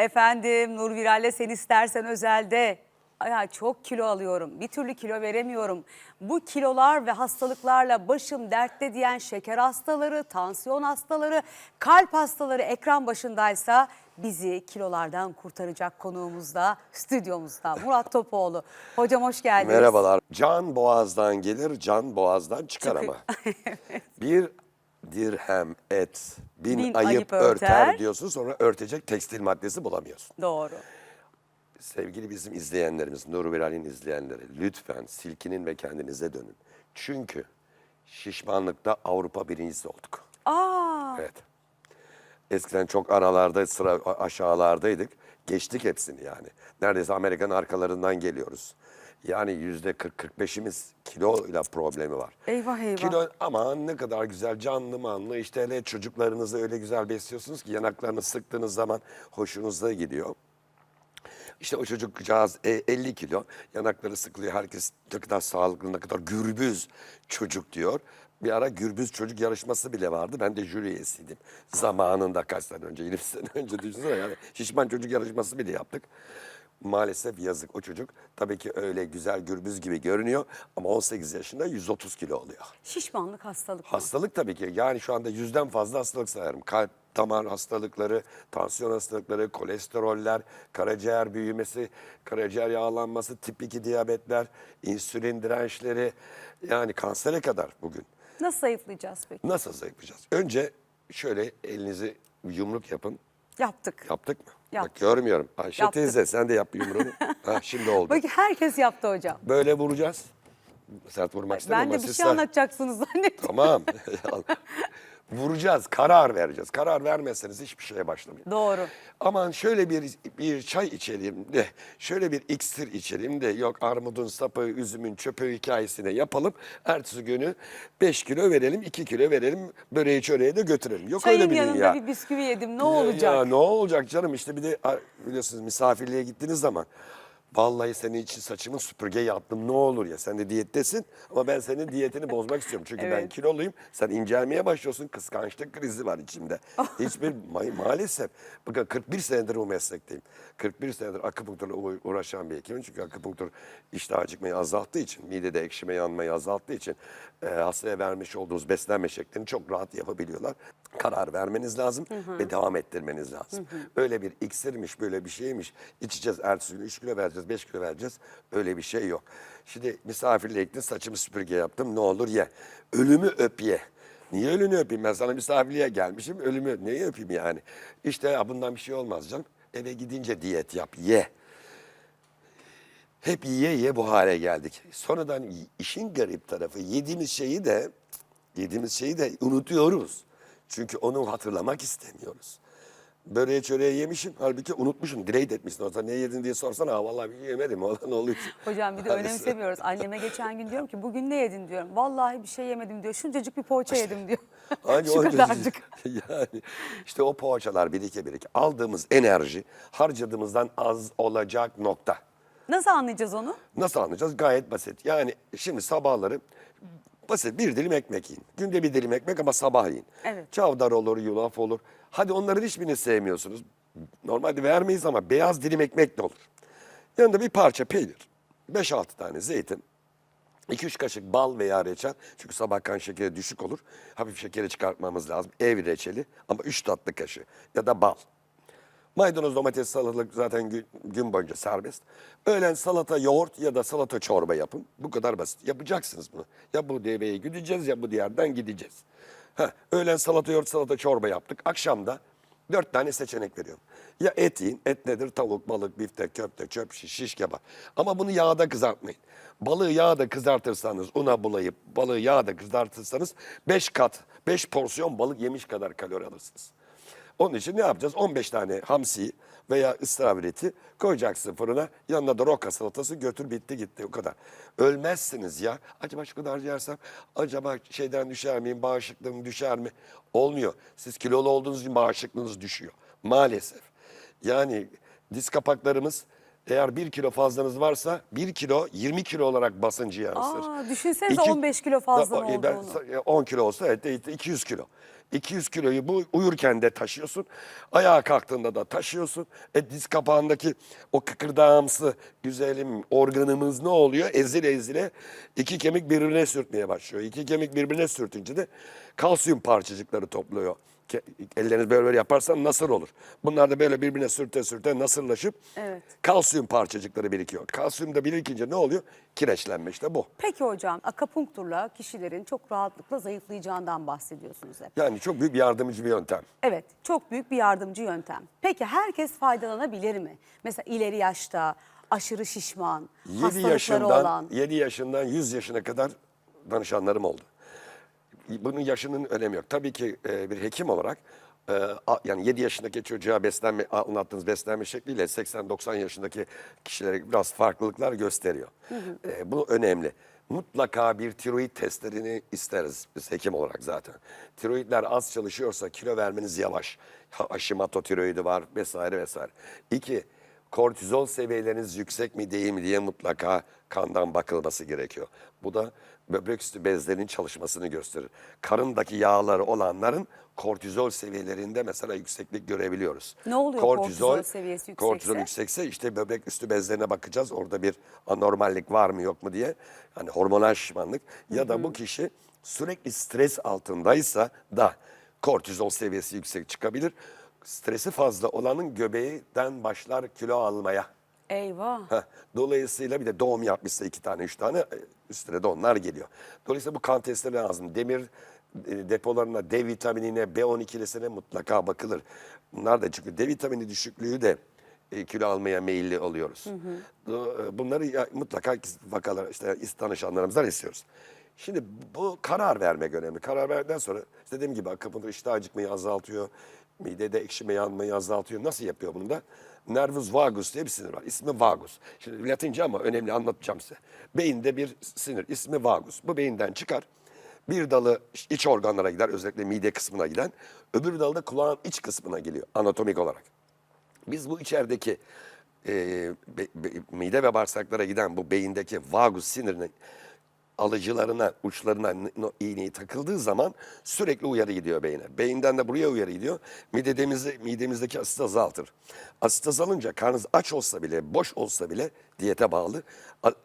Efendim Nur Viral'le sen istersen özelde. Ay, çok kilo alıyorum. Bir türlü kilo veremiyorum. Bu kilolar ve hastalıklarla başım dertte diyen şeker hastaları, tansiyon hastaları, kalp hastaları ekran başındaysa bizi kilolardan kurtaracak konuğumuzda, stüdyomuzda Murat Topoğlu. Hocam hoş geldiniz. Merhabalar. Can boğazdan gelir, can boğazdan çıkar ama. Bir dirhem et, bin, Bin ayıp, ayıp örter. örter. diyorsun sonra örtecek tekstil maddesi bulamıyorsun. Doğru. Sevgili bizim izleyenlerimiz, Nuri Viral'in izleyenleri lütfen silkinin ve kendinize dönün. Çünkü şişmanlıkta Avrupa birincisi olduk. Aa, Evet. Eskiden çok aralarda, sıra aşağılardaydık. Geçtik hepsini yani. Neredeyse Amerikan arkalarından geliyoruz. Yani yüzde 40-45'imiz kiloyla problemi var. eyvah eyvah. Kilo aman ne kadar güzel canlı manlı işte hele çocuklarınızı öyle güzel besliyorsunuz ki yanaklarını sıktığınız zaman hoşunuza gidiyor. İşte o çocukcağız e, 50 kilo yanakları sıkılıyor herkes ne kadar sağlıklı ne kadar gürbüz çocuk diyor. Bir ara gürbüz çocuk yarışması bile vardı. Ben de jüri üyesiydim. Zamanında kaç sene önce, 20 sene önce düşünsene yani. Şişman çocuk yarışması bile yaptık. Maalesef yazık o çocuk. Tabii ki öyle güzel gürbüz gibi görünüyor ama 18 yaşında 130 kilo oluyor. Şişmanlık hastalık. mı? Hastalık tabii ki. Yani şu anda yüzden fazla hastalık sayarım. Kalp damar hastalıkları, tansiyon hastalıkları, kolesteroller, karaciğer büyümesi, karaciğer yağlanması, tip 2 diyabetler, insülin dirençleri yani kansere kadar bugün. Nasıl zayıflayacağız peki? Nasıl zayıflayacağız? Önce şöyle elinizi yumruk yapın. Yaptık. Yaptık mı? Yaptık. Bak görmüyorum. Ayşe Yaptık. teyze sen de yap yumruğunu. ha, şimdi oldu. Bak herkes yaptı hocam. Böyle vuracağız. Sert vurmak istemem Ben de ama bir siz şey sert- anlatacaksınız zannettim. Tamam. Vuracağız, karar vereceğiz. Karar vermezseniz hiçbir şeye başlamayın. Doğru. Aman şöyle bir bir çay içelim de, şöyle bir iksir içelim de, yok armudun sapı, üzümün çöpü hikayesine yapalım. Ertesi günü 5 kilo verelim, 2 kilo verelim, böreği çöreği de götürelim. Yok öyle Çayın bir yanında dünya. bir bisküvi yedim ne olacak? Ya ne olacak canım işte bir de biliyorsunuz misafirliğe gittiğiniz zaman vallahi senin için saçımı süpürge yaptım ne olur ya sen de diyettesin ama ben senin diyetini bozmak istiyorum. Çünkü ben Evet. kiloluyum sen incelmeye başlıyorsun kıskançlık krizi var içimde. Hiçbir ma- maalesef bakın 41 senedir bu meslekteyim. 41 senedir akupunkturla uğ- uğraşan bir hekimim. Çünkü akupunktur iştah acıkmayı azalttığı için, midede ekşime yanmayı azalttığı için e, hastaya vermiş olduğunuz beslenme şeklini çok rahat yapabiliyorlar. Karar vermeniz lazım ve devam ettirmeniz lazım. Öyle bir iksirmiş, böyle bir şeymiş. İçeceğiz ertesi gün 3 kilo vereceğiz, 5 kilo vereceğiz. Öyle bir şey yok. Şimdi misafirliğe gittin, saçımı süpürge yaptım. Ne olur ye. Ölümü öp ye. Niye ölünü öpeyim? Ben sana misafirliğe gelmişim. Ölümü neyi öpeyim yani? İşte ya bundan bir şey olmaz canım. Eve gidince diyet yap, ye. Hep yiye yiye bu hale geldik. Sonradan işin garip tarafı yediğimiz şeyi de yediğimiz şeyi de unutuyoruz. Çünkü onu hatırlamak istemiyoruz. Böreği çöreği yemişim halbuki unutmuşum. Delete etmişsin. O zaman ne yedin diye sorsana. Ha, vallahi bir şey yemedim. Olan ne oluyor? Hocam bir de Maalesef. önemsemiyoruz. Anneme geçen gün diyorum ki bugün ne yedin diyorum. Vallahi bir şey yemedim diyor. Şuncacık bir poğaça yedim diyor. Hangi Şu kadarcık. yani işte o poğaçalar birike birike aldığımız enerji harcadığımızdan az olacak nokta. Nasıl anlayacağız onu? Nasıl anlayacağız? Gayet basit. Yani şimdi sabahları basit bir dilim ekmek yiyin. Günde bir dilim ekmek ama sabah yiyin. Evet. Çavdar olur, yulaf olur. Hadi onların hiçbirini sevmiyorsunuz. Normalde vermeyiz ama beyaz dilim ekmek de olur. Yanında bir parça peynir, 5-6 tane zeytin, 2-3 kaşık bal veya reçel. Çünkü sabah kan şekeri düşük olur. Hafif şekeri çıkartmamız lazım. Ev reçeli ama 3 tatlı kaşığı ya da bal. Maydanoz, domates, salatalık zaten gün, boyunca serbest. Öğlen salata, yoğurt ya da salata çorba yapın. Bu kadar basit. Yapacaksınız bunu. Ya bu deveye gideceğiz ya bu diğerden gideceğiz. Ha, öğlen salata, yoğurt, salata çorba yaptık. Akşamda dört tane seçenek veriyorum. Ya et yiyin. Et nedir? Tavuk, balık, biftek, köfte, çöp şiş, şiş kebap. Ama bunu yağda kızartmayın. Balığı yağda kızartırsanız, una bulayıp balığı yağda kızartırsanız 5 kat, 5 porsiyon balık yemiş kadar kalori alırsınız. Onun için ne yapacağız? 15 tane hamsi veya ıstavrit koyacaksın fırına. Yanına da roka salatası götür bitti gitti o kadar. Ölmezsiniz ya. Acaba şu kadar yersem acaba şeyden düşer miyim? Bağışıklığım düşer mi? Olmuyor. Siz kilolu olduğunuz için bağışıklığınız düşüyor. Maalesef. Yani diz kapaklarımız Eğer 1 kilo fazlanız varsa 1 kilo 20 kilo olarak basıncı yansır. Aa, düşünsenize 15 kilo Da- ben- olduğunu. 10 kilo olsa evet de- 200 kilo. 200 kiloyu bu uyurken de taşıyorsun. Ayağa kalktığında da taşıyorsun. E diz kapağındaki o kıkırdağımsı güzelim organımız ne oluyor? Ezile ezile iki kemik birbirine sürtmeye başlıyor. İki kemik birbirine sürtünce de kalsiyum parçacıkları topluyor. Elleriniz böyle böyle yaparsan nasır olur. Bunlar da böyle birbirine sürte sürte nasırlaşıp Evet. kalsiyum parçacıkları birikiyor. Kalsiyum da birikince ne oluyor? Kireçlenme işte bu. Peki hocam akupunkturla kişilerin çok rahatlıkla zayıflayacağından bahsediyorsunuz hep. Yani çok büyük bir yardımcı bir yöntem. Evet, çok büyük bir yardımcı yöntem. Peki herkes faydalanabilir mi? Mesela ileri yaşta, aşırı şişman, 7 hastalıkları yaşından olan. 7 yaşından 100 yaşına kadar danışanlarım oldu. Bunun yaşının önemi yok. Tabii ki e, bir hekim olarak e, a- yani 7 yaşındaki çocuğa beslenme anlattığınız beslenme şekliyle 80-90 yaşındaki kişilere biraz farklılıklar gösteriyor. E, bu önemli. Mutlaka bir tiroid testlerini isteriz biz hekim olarak zaten. Tiroidler az çalışıyorsa kilo vermeniz yavaş. Ha- Hashimoto tiroidi var vesaire vesaire. İki, kortizol seviyeleriniz yüksek mi değil mi diye mutlaka kandan bakılması gerekiyor. Bu da böbrek üstü bezlerinin çalışmasını gösterir. Karındaki yağları olanların kortizol seviyelerinde mesela yükseklik görebiliyoruz. Ne oluyor kortizol seviyesi yüksekse? Kortizol yüksekse işte böbrek üstü bezlerine bakacağız. Orada bir anormallik var mı yok mu diye. Hani hormonal şişmanlık ya da bu kişi sürekli stres altındaysa da kortizol seviyesi yüksek çıkabilir. Stresi fazla olanın göbeğinden başlar kilo almaya. Eyvah. Heh, Dolayısıyla bir de doğum yapmışsa iki tane, üç tane e, üstüne de onlar geliyor. Dolayısıyla bu kan testleri lazım. Demir e, depolarına, D vitaminine, B12'lisine mutlaka bakılır. Bunlar da çünkü D vitamini düşüklüğü de e, kilo almaya meyilli oluyoruz. Do- e, Bunları ya- mutlaka vakalar, işte danışanlarımızdan istiyoruz. Şimdi bu karar vermek önemli. Karar verdikten sonra işte dediğim gibi akupunktur iştah acıkmayı azaltıyor. Midede ekşime yanmayı azaltıyor. Nasıl yapıyor bunu da? Nervus vagus diye bir sinir var. İsmi vagus. Şimdi Latince ama önemli anlatacağım size. Beyinde bir sinir. ismi vagus. Bu beyinden çıkar. Bir dalı iç organlara gider. Özellikle mide kısmına giden. Öbür dalı da kulağın iç kısmına geliyor anatomik olarak. Biz bu içerideki e, be- be- mide ve bağırsaklara giden bu beyindeki vagus sinirinin alıcılarına, uçlarına iğneyi takıldığı zaman sürekli uyarı gidiyor beyine. Beyinden de buraya uyarı gidiyor. Midemizi, midemizdeki asit azaltır. Asit azalınca karnınız aç olsa bile, boş olsa bile diyete bağlı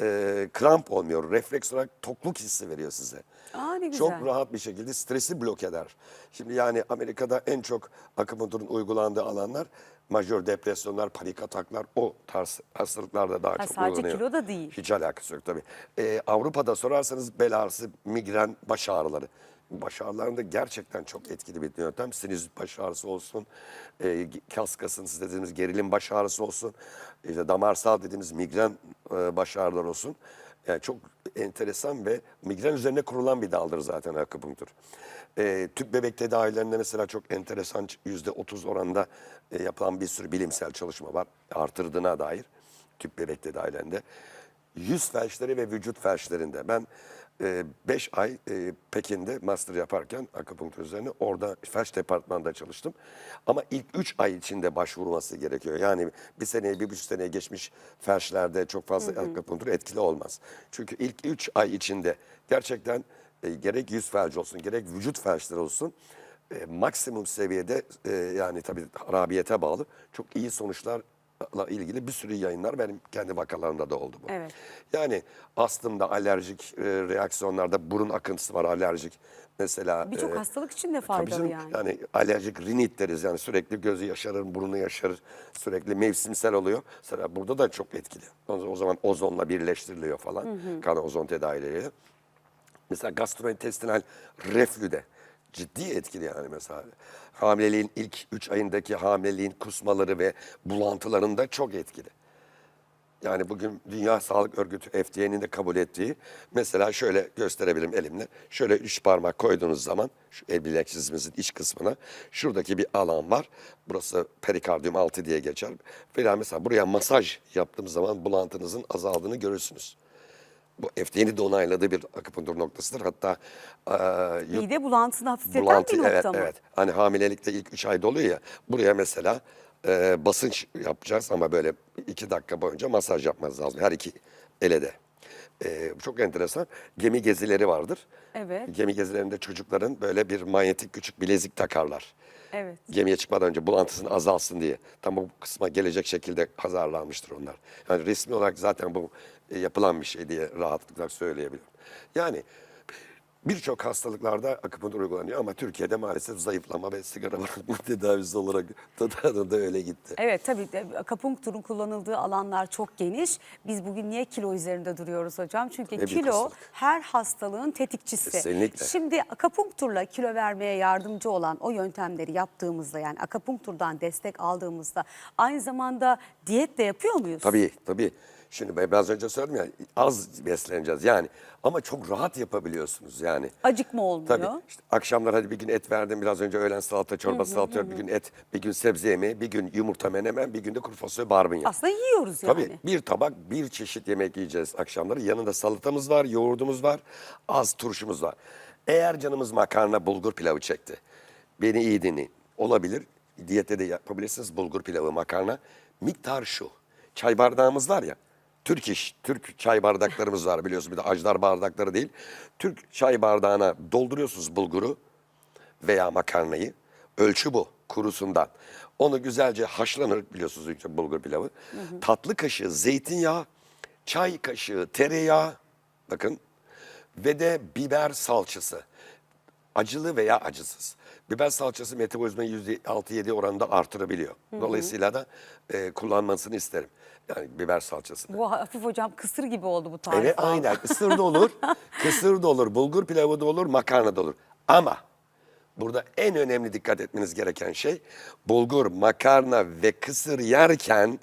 e, kramp olmuyor. Refleks olarak tokluk hissi veriyor size. Aa, ne Çok güzel. rahat bir şekilde stresi blok eder. Şimdi yani Amerika'da en çok akupunkturun uygulandığı alanlar majör depresyonlar, panik ataklar o tarz hastalıklarda daha çok sadece uygulanıyor. kilo da değil. Hiç alakası yok tabii. Ee, Avrupa'da sorarsanız bel ağrısı, migren, baş ağrıları. Baş ağrılarında gerçekten çok etkili bir yöntem. Sinüzit baş ağrısı olsun, e, kas kasıntısı dediğimiz gerilim baş ağrısı olsun, işte damarsal dediğimiz migren e, baş ağrıları olsun. Yani çok enteresan ve migren üzerine kurulan bir daldır zaten akupunktur. E, tüp bebek tedavilerinde mesela çok enteresan yüzde otuz oranda e, yapılan bir sürü bilimsel çalışma var artırdığına dair tüp bebek tedavilerinde. Yüz felçleri ve vücut felçlerinde ben 5 ay e, Pekin'de master yaparken akupunktur üzerine orada felç departmanında çalıştım. Ama ilk 3 ay içinde başvurması gerekiyor. Yani bir seneye, bir buçuk seneye geçmiş felçlerde çok fazla akupunktur etkili olmaz. Çünkü ilk 3 ay içinde gerçekten e, gerek yüz felci olsun, gerek vücut felçleri olsun e, maksimum seviyede e, yani tabii harabiyete bağlı çok iyi sonuçlarla ilgili bir sürü yayınlar benim kendi vakalarımda da oldu bu. Evet. Yani astımda alerjik e, reaksiyonlarda burun akıntısı var alerjik. Mesela Birçok e, hastalık için de tabii faydalı canım, yani. Yani alerjik rinit deriz yani sürekli gözü yaşarır, burnu yaşarır, sürekli mevsimsel oluyor. Mesela burada da çok etkili. O zaman ozonla birleştiriliyor falan, kan ozon tedavileriyle. Mesela gastrointestinal reflüde ciddi etkili yani mesela. Hamileliğin ilk 3 ayındaki hamileliğin kusmaları ve bulantılarında çok etkili. Yani bugün Dünya Sağlık Örgütü FDA'nın de kabul ettiği mesela şöyle gösterebilirim elimle. Şöyle üç parmak koyduğunuz zaman şu el bileksizimizin iç kısmına şuradaki bir alan var. Burası perikardiyum altı diye geçer. Veya mesela buraya masaj yaptığımız zaman bulantınızın azaldığını görürsünüz. Bu FDA'nin de onayladığı bir akupunktur noktasıdır. Hatta eee, Mide bulantısını hafifleten bulantı bir nokta evet mı? evet. Hani hamilelikte ilk 3 ayda oluyor ya. Buraya mesela e, basınç yapacağız ama böyle iki dakika boyunca masaj yapmanız lazım. Her iki ele de. E, çok enteresan. Gemi gezileri vardır. Evet. Gemi gezilerinde çocukların böyle bir manyetik küçük bilezik takarlar. Evet. Gemiye çıkmadan önce bulantısını azalsın diye. Tam bu kısma gelecek şekilde hazırlanmıştır onlar. Yani resmi olarak zaten bu e, yapılan bir şey diye rahatlıkla söyleyebilirim. Yani birçok hastalıklarda akupunktur uygulanıyor ama Türkiye'de maalesef zayıflama ve sigara bırakma tedavisi olarak da, da öyle gitti. Evet tabii akupunkturun kullanıldığı alanlar çok geniş. Biz bugün niye kilo üzerinde duruyoruz hocam? Çünkü büyük kilo her hastalığın tetikçisi. Kesinlikle. Şimdi akupunkturla kilo vermeye yardımcı olan o yöntemleri yaptığımızda yani akupunkturdan destek aldığımızda aynı zamanda diyet de yapıyor muyuz? Tabii tabii. Şimdi ben biraz önce söyledim ya az besleneceğiz yani ama çok rahat yapabiliyorsunuz yani. Acıkma olmuyor. Tabii. İşte akşamlar hadi bir gün et verdim biraz önce öğlen salata çorbası atıyorum bir gün et bir gün sebze yemeği bir gün yumurta menemen bir gün de kuru fasulye barbunya. Aslında yiyoruz yani. Tabii bir tabak bir çeşit yemek yiyeceğiz akşamları. Yanında salatamız var, yoğurdumuz var, az turşumuz var. Eğer canımız makarna bulgur pilavı çekti. Beni iyi dinleyin. Olabilir. Diyette de yapabilirsiniz bulgur pilavı, makarna. Miktar şu. Çay bardağımız var ya. Türk iş, Türk çay bardaklarımız var biliyorsun. Bir de ajdar bardakları değil. Türk çay bardağına dolduruyorsunuz bulguru veya makarnayı. Ölçü bu kurusundan. Onu güzelce haşlanır biliyorsunuz işte bulgur pilavı. Tatlı kaşığı zeytinyağı, çay kaşığı tereyağı bakın ve de biber salçası. Acılı veya acısız. Biber salçası metabolizmayı %6-7 oranında artırabiliyor. Dolayısıyla da e, kullanmasını isterim. Yani biber salçasını. Bu hafif hocam kısır gibi oldu bu tarif. Evet aynen. Isır da olur, kısır da olur, bulgur pilavı da olur, makarna da olur. Ama burada en önemli dikkat etmeniz gereken şey bulgur, makarna ve kısır yerken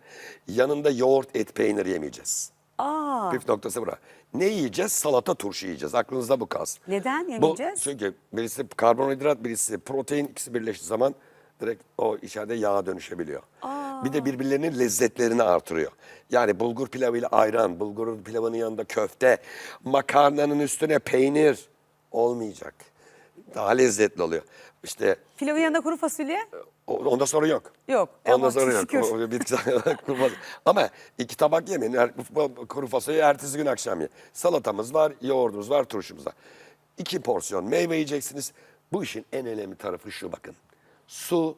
yanında yoğurt, et, peynir yemeyeceğiz. Aa, Püf noktası bura. Ne yiyeceğiz? Salata turşu yiyeceğiz. Aklınızda bu kalsın. Neden Bu, yemeyeceğiz? çünkü birisi karbonhidrat, birisi protein ikisi birleştiği zaman direkt o içeride yağa dönüşebiliyor. Bir de birbirlerinin lezzetlerini artırıyor. Yani bulgur pilavıyla ayran, bulgur pilavının yanında köfte, makarnanın üstüne peynir olmayacak. Daha lezzetli oluyor. İşte pilavın yanında kuru fasulye? o- Ondan sonra yok. Yok, ama sonra yok. kuru fasulye. Ama iki tabak yemeyin. Kuru fasulyeyi ertesi gün akşam yiyin. Salatamız var, yoğurdumuz var, turşumuz var. İki porsiyon meyve yiyeceksiniz. Bu işin en önemli tarafı şu bakın. Su,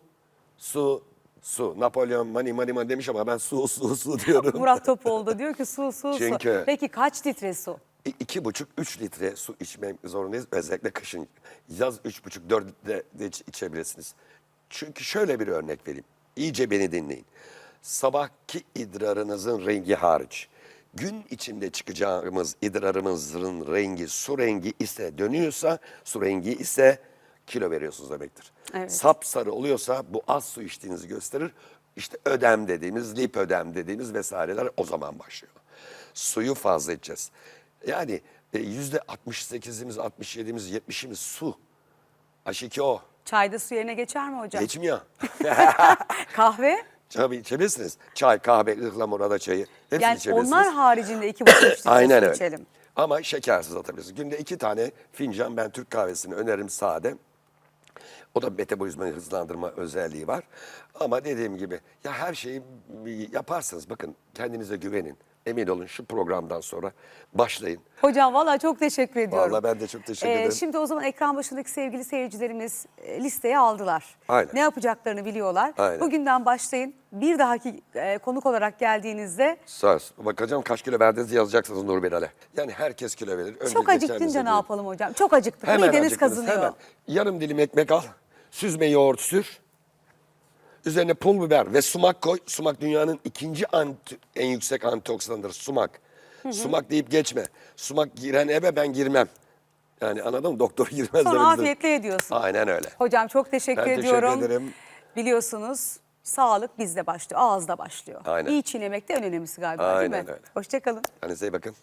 su, su. Napolyon mani mani mani demiş ama ben su, su, su diyorum. Murat Topoğlu diyor ki su su Çünkü- su. Peki kaç litre su? İki buçuk, üç litre su içmek zorundayız. Özellikle kışın. Yaz üç buçuk, dört litre de iç- içebilirsiniz. Çünkü şöyle bir örnek vereyim. İyice beni dinleyin. Sabahki idrarınızın rengi hariç. Gün içinde çıkacağımız idrarımızın rengi su rengi ise dönüyorsa, su rengi ise kilo veriyorsunuz demektir. Evet. Sapsarı oluyorsa bu az su içtiğinizi gösterir. İşte ödem dediğimiz, lip ödem dediğimiz vesaireler o zaman başlıyor. Suyu fazla içeceğiz. Yani e, yüzde 68'imiz, 67'imiz, 70'imiz su. H2O. Çayda su yerine geçer mi hocam? Geçmiyor. Kahve? Tabii içebilirsiniz. Çay, kahve, ıhlamur, ada çayı. Hepsini Yani içebilirsiniz. onlar haricinde iki buçuk litre Aynen su öyle. içelim. Ama şekersiz atabilirsiniz. Günde iki tane fincan ben Türk kahvesini öneririm sade. O da metabolizmayı hızlandırma özelliği var. Ama dediğim gibi ya her şeyi yaparsınız. Bakın kendinize güvenin. Emin olun şu programdan sonra başlayın. Hocam valla çok teşekkür ediyorum. Vallahi ben de çok teşekkür Ee, ederim. Şimdi o zaman ekran başındaki sevgili seyircilerimiz e, listeye aldılar. Aynen. Ne yapacaklarını biliyorlar. Aynen. Bugünden başlayın. Bir dahaki e, konuk olarak geldiğinizde Söz. Bakacağım kaç kilo verdiğinizi yazacaksınız Nur Bilal'e. Yani herkes kilo verir. Önce çok acıktınca ne yapalım hocam? Çok acıktık. Hemen acıktınız, kazınıyor. Hemen. Yarım dilim ekmek al. Süzme yoğurt sür. Üzerine pul biber ve sumak koy. Sumak dünyanın ikinci anti- en yüksek antioksidanıdır sumak. Sumak deyip geçme. Sumak giren eve ben girmem. Yani anladın mı? Doktor girmez. Sonra afiyetle yediyorsun. Aynen öyle. Hocam çok teşekkür Ben teşekkür ediyorum. ederim. Biliyorsunuz sağlık bizde başlıyor, ağızda başlıyor. Aynen. İyi çiğnemek de en önemlisi galiba değil Aynen mi? öyle. Hoşçakalın. Kendinize iyi bakın.